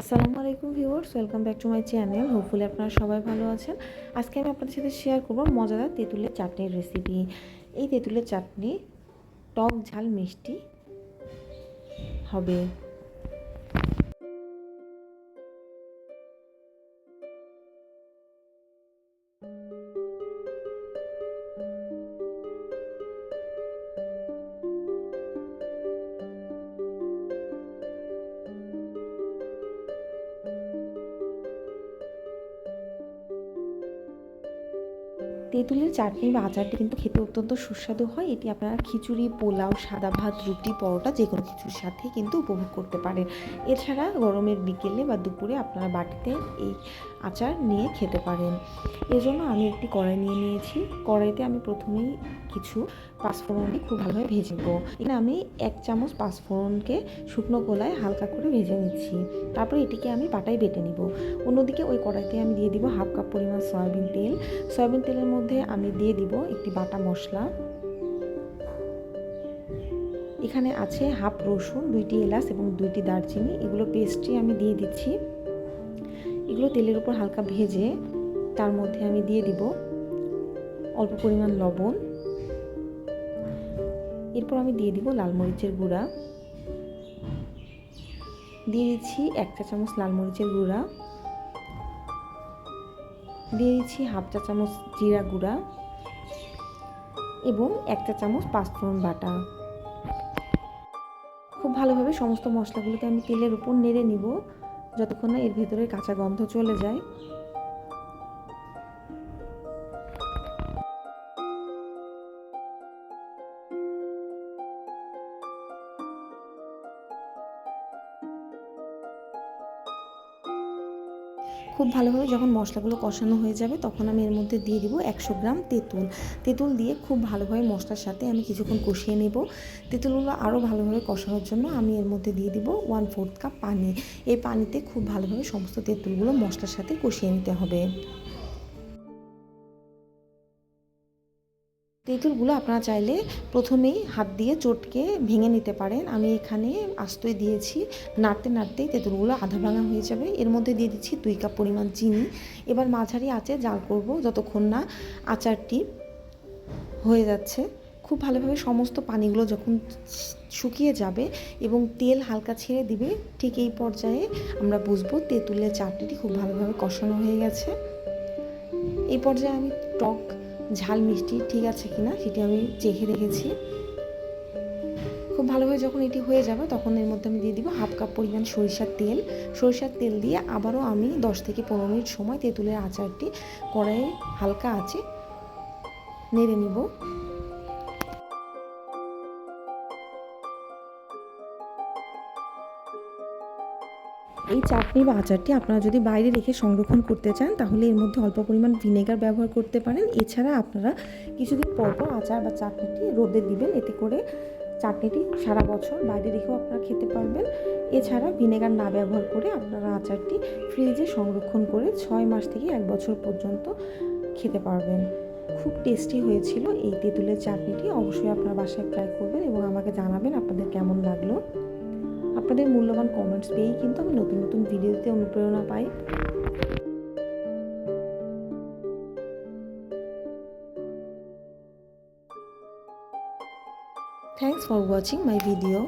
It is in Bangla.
আসসালামু আলাইকুম viewers, welcome back to my channel. Hopefully আপনারা সবাই ভালো আছেন। আজকে আমি আপনাদের সাথে শেয়ার করব মজাদার তেঁতুলের চাটনির রেসিপি এই তেঁতুলের চাটনি টক ঝাল মিষ্টি হবে। তেঁতুলের চাটনি বা আচারটি কিন্তু খেতে অত্যন্ত সুস্বাদু হয়। এটি আপনারা খিচুড়ি, পোলাও, সাদা ভাত, রুটি, পরোটা যে কোনো কিছুর সাথে কিন্তু উপভোগ করতে পারেন। এছাড়া গরমের বিকেলে বা দুপুরে আপনারা বাটিতে এই আচার নিয়ে খেতে পারেন। এজন্য আমি একটি কড়াই নিয়ে নিয়েছি। কড়াইতে আমি প্রথমেই কিছু পাঁচফোড়নকে খুব ভালোভাবে ভেজে নেব এখানে আমি এক চামচ পাঁচফোড়নকে শুকনো গোলায় হালকা করে ভেজে নিচ্ছি। তারপরে এটিকে আমি পাটায় বেটে নিব। অন্যদিকে ওই কড়াইতে আমি দিয়ে দিব হাফ কাপ পরিমাণ সয়াবিন তেল। সয়াবিন তেলের মধ্যে আমি দিয়ে দিব একটি বাটা মশলা। এখানে আছে হাফ রসুন, দুইটি এলাচ এবং দুইটি দারচিনি। এগুলো পেস্টটি আমি দিয়ে দিচ্ছি। এগুলো তেলের উপর হালকা ভেজে তার মধ্যে আমি দিয়ে দিব অল্প পরিমাণ লবণ। এরপর আমি দিয়ে দিব লাল মরিচের গুঁড়া। দিয়ে দিচ্ছি এক চা চামচ লাল মরিচের গুঁড়া। দিয়ে দিচ্ছি হাফ চা চামচ জিরা গুঁড়া এবং এক চা চামচ পাঁচফোড়ন বাটা। খুব ভালোভাবে সমস্ত মশলাগুলোকে আমি তেলের উপর নেড়ে নিব, যতক্ষণ না এর ভেতরে কাঁচা গন্ধ চলে যায়। খুব ভালোভাবে যখন মশলাগুলো কষানো হয়ে যাবে, তখন আমি এর মধ্যে দিয়ে দিব একশো গ্রাম তেঁতুল। তেঁতুল দিয়ে খুব ভালোভাবে মশলার সাথে আমি কিছুক্ষণ কষিয়ে নেব। তেঁতুলগুলো আরও ভালোভাবে কষানোর জন্য আমি এর মধ্যে দিয়ে দিব ওয়ান ফোর্থ কাপ পানি। এই পানিতে খুব ভালোভাবে সমস্ত তেঁতুলগুলো মশলার সাথে কষিয়ে নিতে হবে। তেঁতুলগুলো আপনারা চাইলে প্রথমেই হাত দিয়ে চটকে ভেঙে নিতে পারেন। আমি এখানে আস্তই দিয়েছি। নাড়তে নাড়তেই তেঁতুলগুলো আধা ভাঙা হয়ে যাবে। এর মধ্যে দিয়ে দিচ্ছি দুই কাপ পরিমাণ চিনি। এবার মাঝারি আঁচে জাল করব যতক্ষণ না আচারটি হয়ে যাচ্ছে। খুব ভালোভাবে সমস্ত পানিগুলো যখন শুকিয়ে যাবে এবং তেল হালকা ছেড়ে দিবে, ঠিক এই পর্যায়ে আমরা বুঝব তেঁতুলের চাটনিটি খুব ভালোভাবে কষানো হয়ে গেছে। এই পর্যায়ে আমি টক ঝাল মিষ্টি ঠিক আছে কি না সেটি আমি চেখে দেখেছি। খুব ভালোভাবে যখন এটি হয়ে যাবে তখন এর মধ্যে আমি দিয়ে দিব হাফ কাপ পরিমাণ সরিষার তেল। সরিষার তেল দিয়ে আবারও আমি দশ থেকে পনেরো মিনিট সময় তেঁতুলের আচারটি কড়াই হালকা আছে নেড়ে নিব। এই চাটনি বা আচারটি আপনারা যদি বাইরে রেখে সংরক্ষণ করতে চান, তাহলে এর মধ্যে অল্প পরিমাণ ভিনেগার ব্যবহার করতে পারেন। এছাড়া আপনারা কিছুদিন পর পর আচার বা চাটনিটি রোদে দিবেন। এতে করে চাটনিটি সারা বছর বাইরে রেখেও আপনারা খেতে পারবেন। এছাড়া ভিনেগার না ব্যবহার করে আপনারা আচারটি ফ্রিজে সংরক্ষণ করে ছয় মাস থেকে এক বছর পর্যন্ত খেতে পারবেন। খুব টেস্টি হয়েছিল এই তেঁতুলের চাটনিটি। অবশ্যই আপনার বাসায় ট্রাই করবেন এবং আমাকে জানাবেন আপনাদের কেমন লাগল। আপনাদের মূল্যবান কমেন্টস পেয়েই কিন্তু আমি নতুন নতুন ভিডিওতে অনুপ্রেরণা পাই। Thanks for watching my video